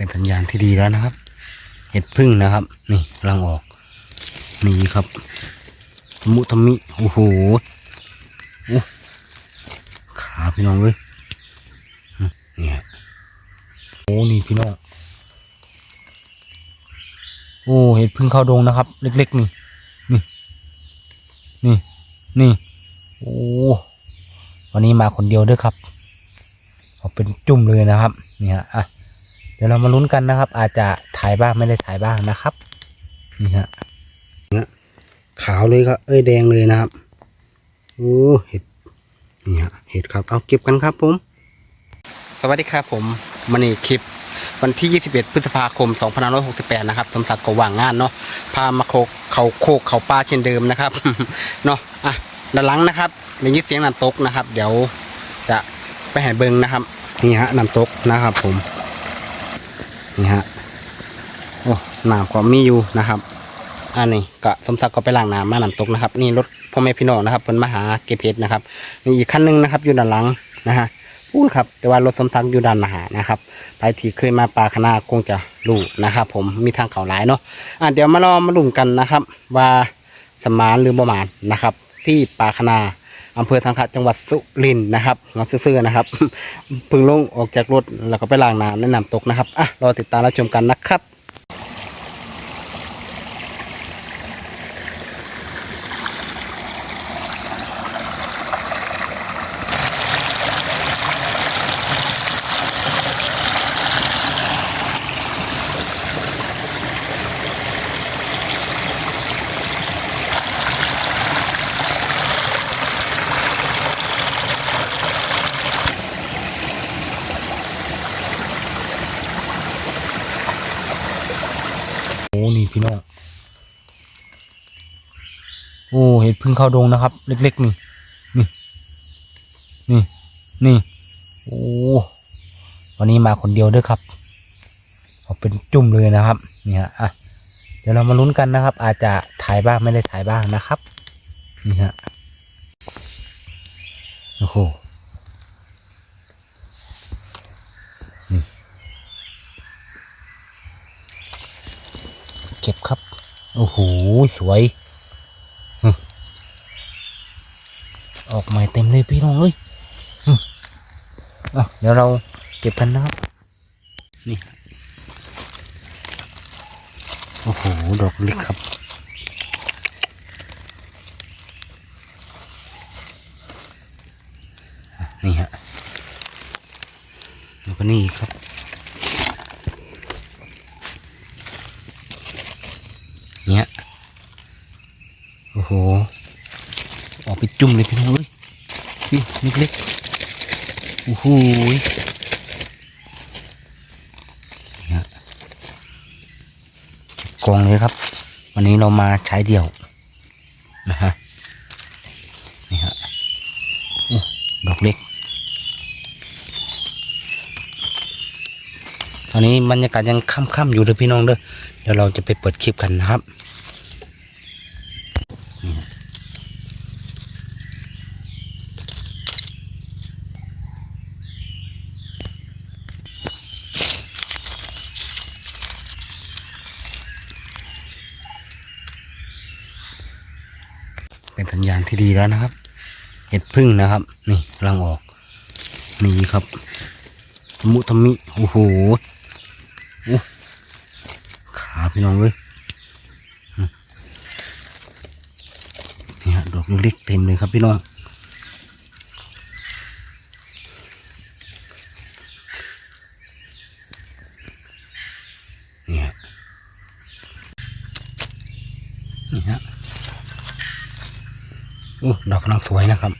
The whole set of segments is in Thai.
เป็นสัญญาณที่ดีแล้วนะครับ เห็ดพึ่งนะครับ นี่กำลังออก นี่ครับ มุทมิโอ้โหโอ้ขาพี่น้องเลยนี่โอ้นี่พี่น้องโอ้เห็ดพึ่งเข้าดงนะครับ เล็กๆนี่นี่นี่นี่โอ้วันนี้มาคนเดียวด้วยครับเอาเป็นจุ่มเลยนะครับ เนี่ยอะ ดี๋ยวเรามาลุ้นกันนะครับ อาจจะถ่ายบ้างไม่ได้ถ่ายบ้างนะครับ นี่ฮะเนี่ยขาวเลยครับ เอ้ยแดงเลยนะครับโอ้เห็ดนี่ฮะเห็ดครับเอาเก็บกันครับผม สวัสดีครับผมมันนี่คลิปวันที่ 21 พฤษภาคม 2568 นะครับ สมศักดิ์ก็ว่างงานเนาะ พามาโคกเขาโคกเขาปลาเช่นเดิมนะครับ เนาะ อะด้านหลังนะครับได้ยินเสียงน้ำตกนะครับ เดี๋ยวจะไปแห่เบิงนะครับ นี่ฮะน้ำตกนะครับผม นี่ฮะโอ้หน้ำก็มีอยู่นะครับ อันนี้ก็สมศักดิ์ก็ไปล้างน้ำมาน้ำตกนะครับ นี่รถพ่อแม่พี่น้องนะครับเป็นมาหาเก็บเห็ดนะครับนี่อีกคันหนึงนะครับอยู่ด้านหลังนะฮะพูดครับแต่ว่ารถสมศักดิ์อยู่ด้านหน้านะครับไปที่เคยมาปลาคณาคงจะรู้นะครับ ผมมีทางเขาหลายเนาะอะเดี๋ยวมารอมาลุ้นกันนะครับ ว่าสมานหรือประมาณนะครับ ที่ปลาคณา อำเภอสังขะจังหวัดสุรินทร์นะครับมาซื่อๆนะครับ พึ่งลงออกจากรถแล้วก็ไปล้างน้ำแนะนำตกนะครับอะรอติดตามรับชมกันนะครับ พี่น้อง โอ้เห็ดพึ่งเข้าดงนะครับ เล็กๆนี่ นี่ นี่ นี่ โอ้ วันนี้มาคนเดียวด้วยครับเอาเป็นจุ่มเลยนะครับ เนี่ยอะ เดี๋ยวเรามาลุ้นกันนะครับ อาจจะถ่ายบ้างไม่ได้ถ่ายบ้างนะครับ นี่ฮะ โอ้โห เก็บครับ โอ้โห สวย ออกใหม่เต็มเลยพี่น้องเอ้ยเดี๋ยวเราเก็บกันนะครับ นี่ โอ้โห ดอกเล็กครับ นี่ฮะแล้วก็นี่ครับ เนี่ยโอ้โห ออกไป จุ่มเลยพี่น้องเอ้ยนี่เล็กๆโอ้โหกองเลยครับ วันนี้เรามาใช้เดี่ยวนะฮะนี่ฮะอดอกเล็กตอนนี้บรรยากาศยังค่ำๆอยู่เลยพี่น้องเด้อเดี๋ยวเราจะไปเปิดคลิปกันนะครับนี่ฮะเป็น สัญญาณที่ดีแล้วนะครับ เห็ดพึ่งนะครับ นี่กำลังออก นี่ครับทมุทมิโอ้โหโอ้ขาพี่น้องเลยนี่ฮะดอกเล็กเต็มเลยครับพี่น้อง นี่ฮะนี่ฮะ โอ้ำสวยนะครับ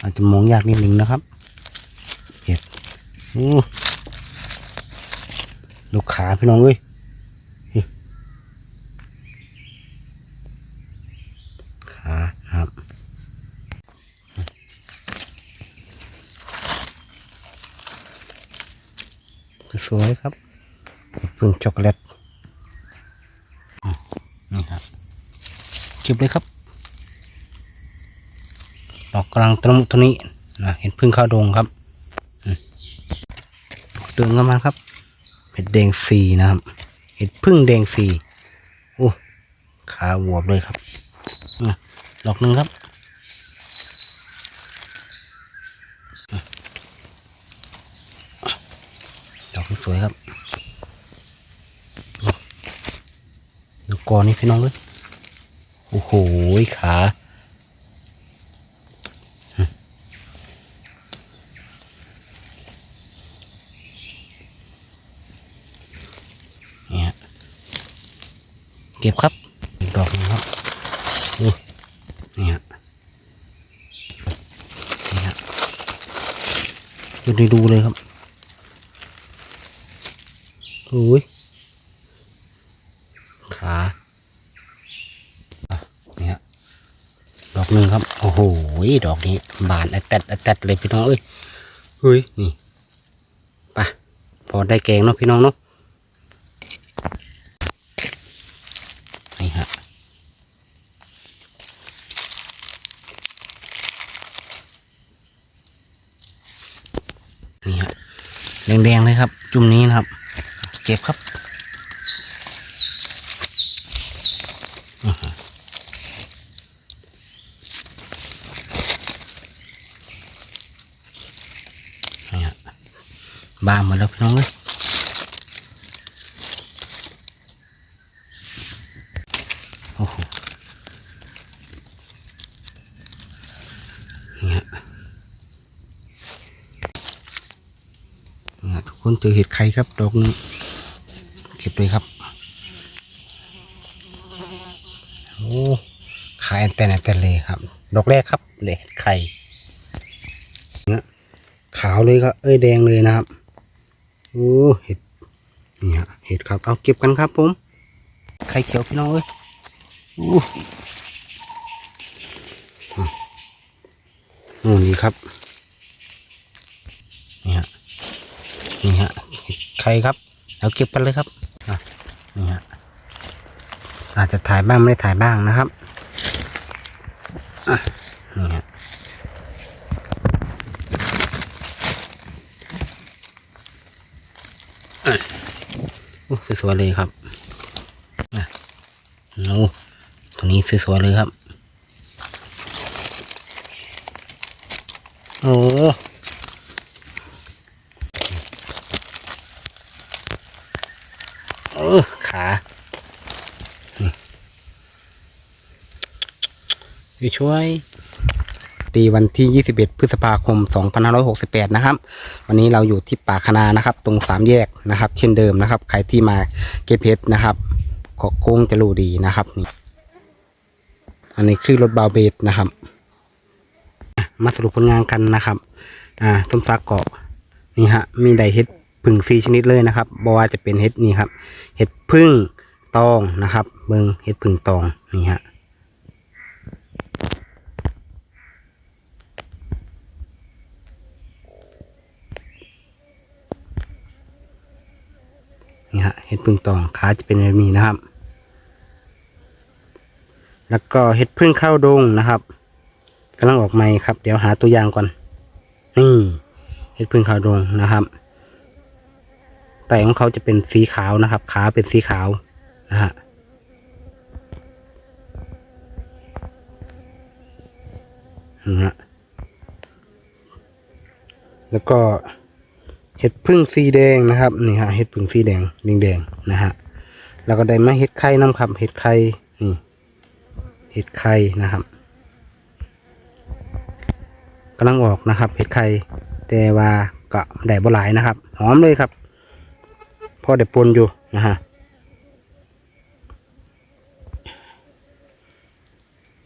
อาจจะมองยากนิดนึงนะครับเห็ดโอ้ลูกขาพี่น้องเอ้ยขาครับสวยครับพึ่งช็อกโกแลตนี่ครับเก็บเลยครับ กำลังตะมุตะนี้นะเห็นพึ่งเข้าดงครับเดิริมกันมาครับเห็ดแดงสีนะครับ เห็ดพึ่งแดงสีโอ้ขาหวบเลยครับดอกหนึ่งครับดอกสวยครับดูกอนี่พี่น้องเลยโอ้โหขาอืมเนี่ย เก็บครับดอกหนึงครับดูนี่ฮะนี่ฮะอยู่ในดูเลยครับโอ้ยขาอะนี่ฮะดอกหนึ่งครับ โอ้โหดอกนี้บานแอดแตดแอดแตดเลยพี่น้องเอ้ยเฮ้ยนี่ไปพอได้แกงเนาะพี่น้องเนาะ นี่ฮะนี่ฮะ แดงๆเลยครับ จุ่มนี้นะครับเก็บครับอื้อหือนี่ฮะบาหมดแล้วพี่น้องเลย โอ้โหนี่ฮะนี่ฮะทุกคน เจอเห็ดไข่ครับ ดอกนึงเก็บเลยครับโอ้ขายแต่นแต่เลยครับ ดอกแรกครับเด็ดไข่เนี่ยขาวเลยครับ เอ้ยแดงเลยนะครับโอ้เห็ดนี่ฮะเห็ดครับเอาเก็บกันครับผมไข่เขียวพี่น้องเอ้ยอู้อะนู่นนี่ครับ นี่ฮะ นี่ฮะใครครับเราเก็บกันเลยครับนี่ฮะอาจจะถ่ายบ้างไม่ได้ถ่ายบ้างนะครับอะนี่ฮะสวยๆเลยครับโอ้ตัวนี้สวยๆเลยครับ โอ้เออ ขาช่วยปีวันที่ 21 พฤษภาคม 2568 นะครับ วันนี้เราอยู่ที่ป่าคณานะครับ ตรงสามแยกนะครับ เช่นเดิมนะครับ ใครที่มาเก็บเพชรนะครับก็คงจะรู้ดีนะครับนี่อันนี้คือรถบาวเบดนะครับ มาสรุปผลงานกันนะครับ อ่าต้มซักเกาะนี่ฮะ มีไดเห็ด ผึ่งสีชนิดเลยนะครับบว่าจะเป็นเห็ดนี่ครับ เห็ดพึ่งตองนะครับ เบิงเห็ดพึ่งตองนี่ฮะนี่ฮะเห็ดพึ่งตองขาจะเป็นแบบนี้นะครับ แล้วก็เห็ดพึ่งเข้าดงนะครับกำลังออกใหม่ครับ เดี๋ยวหาตัวอย่างก่อนนี่เห็ดพึ่งเข้าดงนะครับ แต่ของเขาจะเป็นสีขาวนะครับ ขาเป็นสีขาวนะฮะนะ แล้วก็เห็ดพึ่งสีแดงนะครับนี่ฮะเห็ดพึ่งสีแดงแดงๆนะฮะแล้วก็ได้มาเห็ดไข่น้ำครับเห็ดไข่นี่เห็ดไข่นะครับกำลังออกนะครับเห็ดไข่แต่ว่าก็ได้บ่หลายนะครับ หอมเลยครับ พอได้ปนอยู่นะฮะ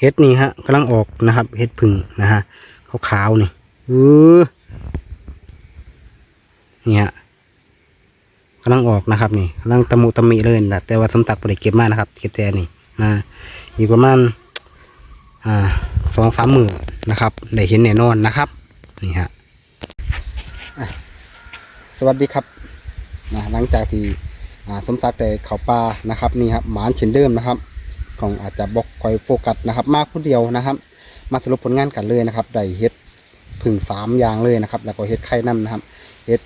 เห็ดนี่ฮะกำลังออกนะครับเห็ดผึ่งนะฮะขาวๆนี่อือนี่ฮะกำลังออกนะครับนี่กำลังตะมุตะมิเลยนะแต่ว่าสมตักบริเก็บมากนะครับ เก็บแต่นี่นะอีกประมาณอ่าสองสามหมื่นนะครับได้เห็นแน่นอนนะครับ นี่ฮะสวัสดีครับ นะหลังจากที่สมศักดิ์ได้เขาป่านะครับนี่ครับหมานเช่นเดิมนะครับของอาจจะบอกคอยโฟกัสนะครับ มากผู้เดียวนะครับ มาสรุปผลงานกันเลยนะครับได้เฮ็ดผึ่งสามอย่างเลยนะครับ แล้วก็เฮ็ดไข่น้ำนะครับเฮ็ด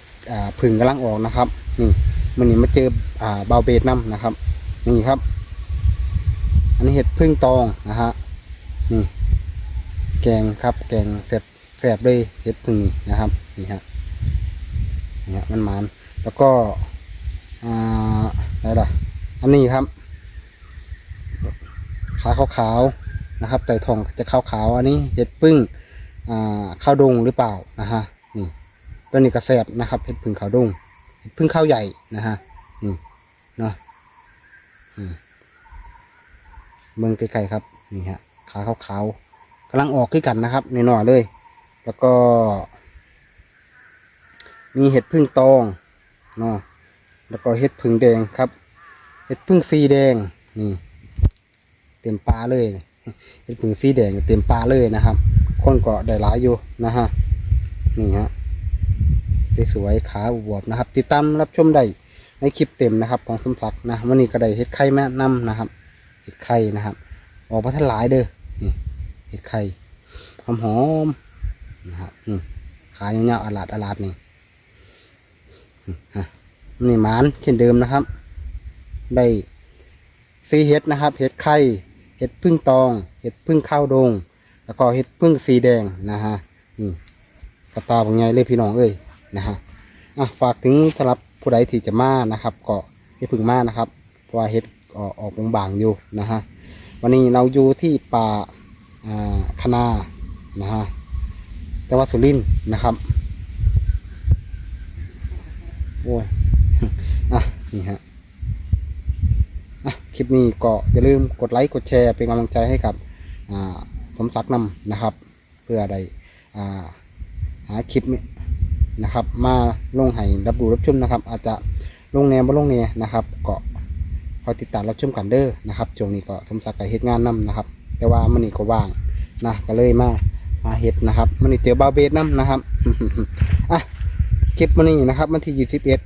ผึ่งกำลังออกนะครับนี่มันนี่มาเจออาเบาเบดน้ำนะครับ นี่ครับ อันนี้เห็ดพึ่งตองนะฮะนี่แกงครับ แกงแสบแสบเลยเห็ดพึ่งนี่นะครับนี่ฮะนี่ฮะมันมัน แล้วก็อ่าอะไรล่ะ อันนี้ครับ ขาขาวๆนะครับไต่ทองจะขาวๆอันนี้เห็ดพึ่งอ่าข้าวดงหรือเปล่านะฮะนี่ตัวนี้กระแสบนะครับเห็ดพึ่งข้าวดงเห็ดพึ่งข้าวใหญ่นะฮะนี่เนาะอืมเมืองไกลๆครับนี่ฮะขาขาวๆกำลังออกขึ้นกันนะครับในหน่อๆเลย แล้วก็ มีเห็ดพึ่งตอง เนาะแล้วก็เห็ดพึ่งแดงครับ เห็ดพึ่งสีแดงนี่ เต็มปลาเลย เห็ดผึ่งสีแดงเต็มปลาเลยนะครับ คนก็ได้หลายอยู่นะฮะนี่ฮะสวยๆขาอวบนะครับ ติดตามรับชมได้ในคลิปเต็มนะครับของสมศักดิ์นะวันนี้ก็ได้เห็ดไข่แม่นํนะครับเห็ดไข่นะครับ ออกมาทันหลายเด้อนี่เห็ดไข่หอมๆนะครับนี่ขายยาๆอลาดอลาดนี่ นี่หมานเช่นเดิมนะครับ ได้สีเห็ดนะครับ เห็ดไข่ เห็ดพึ่งตอง เห็ดพึ่งข้าวดง แล้วก็เห็ดพึ่งสีแดงนะฮะนี่กระตาบางไงเลยพี่น้องเอ้ยนะฮะอะฝากถึงสำหรับผู้ใดที่จะมานะครับ ก็ให้พึ่งมานะครับ เพราะว่าเห็ดออกออกบางๆอยู่นะฮะ วันนี้เราอยู่ที่ป่าอ่าคณานะฮะจังหวัดสุรินทร์นะครับ โอ้ยอะนี่ฮะอะคลิปนี้ก็อย่าลืมกดไลค์กดแชร์เป็นกำลังใจให้กับอ่าสมศักดิ์นำนะครับ เพื่อได้อ่าหาคลิปนะครับ มาลงให้รับรู้รับชมนะครับ อาจจะลงแนวบ่ลงแนวนะครับก็คอยติดตามรับชมกันเด้อนะครับช่วงนี้ก็สมศักดิ์ก็เฮ็ดงานนํนะครับ แต่ว่ามันนี่ก็ว่างนะก็เลยมามาเฮ็ดนะครับ มันนี่เจอบาเบสนํนะครับอะ คลิปมันนี้นะครับวันที่ยี่สิบเอ็ด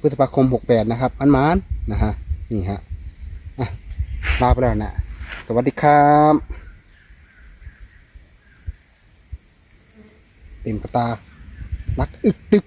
พฤษภาคมหกแปดนะครับมันมานนะฮะนี่ฮะอะลาไปแล้วนะสวัสดีครับเต็มกระตารักอึกตึก